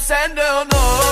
sen de unut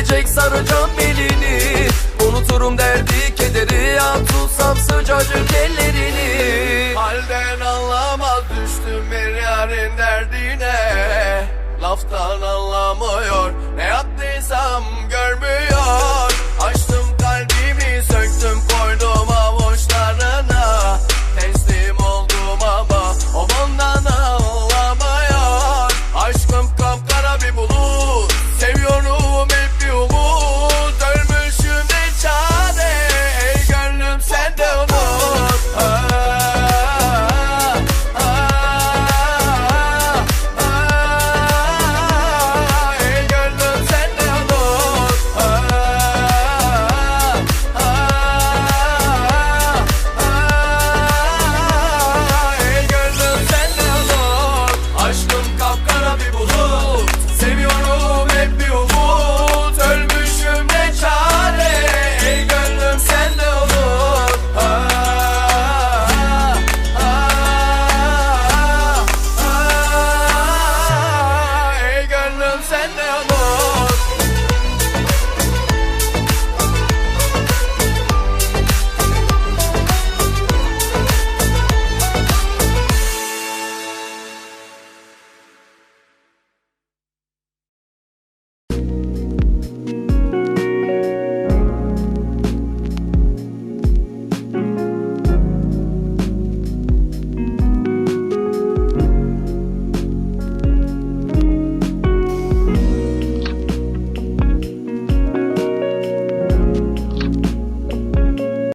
gelecek saracağım belini. Unuturum derdi kederi At tutsam sıcacık ellerini. Halden anlamaz düştüm bir yarın derdine. Laftan anlamıyor ne yaptıysam